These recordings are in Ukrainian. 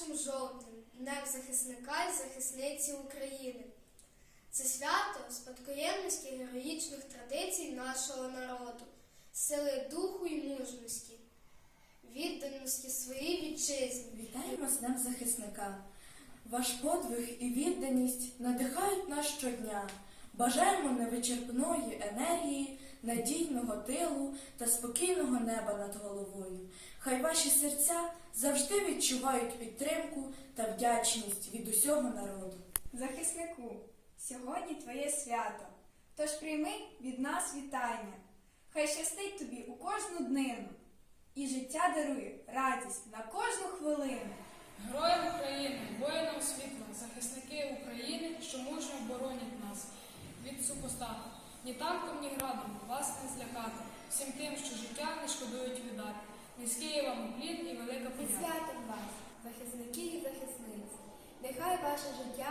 1 жовтнем, Днем захисника і захисниці України. Це свято спадкоємності героїчних традицій нашого народу, сили духу і мужності, відданості своїй вітчизні. Вітаємо з Днем захисника. Ваш подвиг і відданість надихають нас щодня. Бажаємо невичерпної енергії надійного тилу та спокійного неба над головою. Хай ваші серця завжди відчувають підтримку та вдячність від усього народу. Захиснику, сьогодні твоє свято. Тож прийми від нас вітання. Хай щастить тобі у кожну днину, і життя дарує радість на кожну хвилину. Героям України, воїнам світла, захисники України, що мужньо боронять нас від супостату. Ні танком, ні градом вас не злякати. Всім тим, що життя не шкодують віддати. Низький вам уклін і велика подяка. святом вас, захисники і захисниці. Нехай ваше життя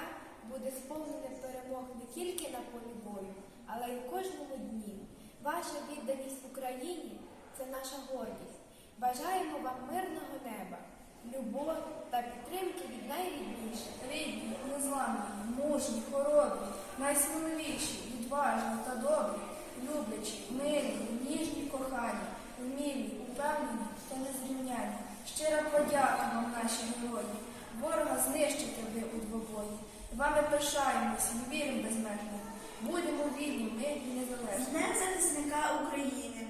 буде сповнене перемог не тільки на полі бою, але й у кожному дні. Ваша відданість Україні це наша гордість. Бажаємо вам мирного неба, любові та підтримки від найрідніших. Рідні, незламні, мужні, хоробрі, найсміливіші, відважні та добрі, люблячі, милі, ніжні, кохані, вмілі, упевнені та незрівняні. Щира подяка вам, наші герої. Ворога знищити ви у двобої. Вами пишаємось і віримо безмежно. Будемо вільні, ми і незалежні. Днем захисника України.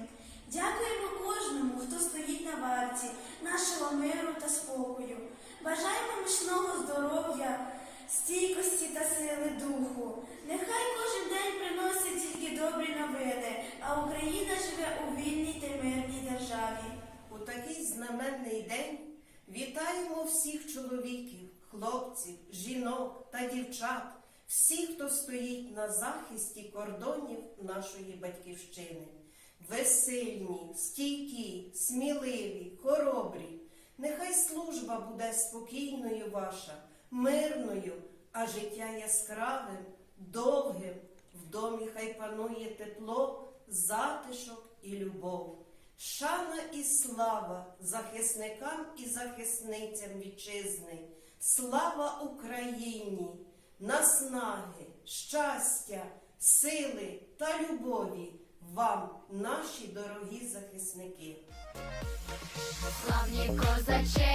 Дякуємо кожному, хто стоїть на варті нашого миру та спокою. Бажаємо міцного здоров'я, стійкості та сили духу. Нехай кожен день приносить тільки добрі новини, а Україна живе у вільній та мирній державі. У такий знаменний день вітаємо всіх чоловіків, хлопців, жінок та дівчат, всіх, хто стоїть на захисті кордонів нашої батьківщини. Ви сильні, стійкі, сміливі, хоробрі. Нехай служба буде спокійною ваша, мирною, а життя яскравим, довгим. В домі хай панує тепло, затишок і любов. Шана і слава захисникам і захисницям вітчизни, слава Україні, наснаги, щастя, сили та любові вам, наші дорогі захисники. Славні козаченьки,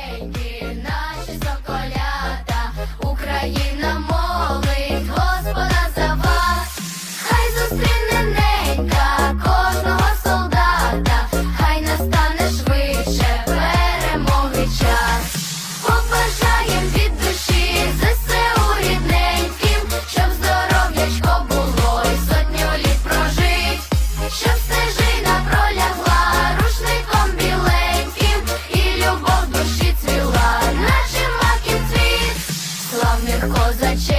козаче.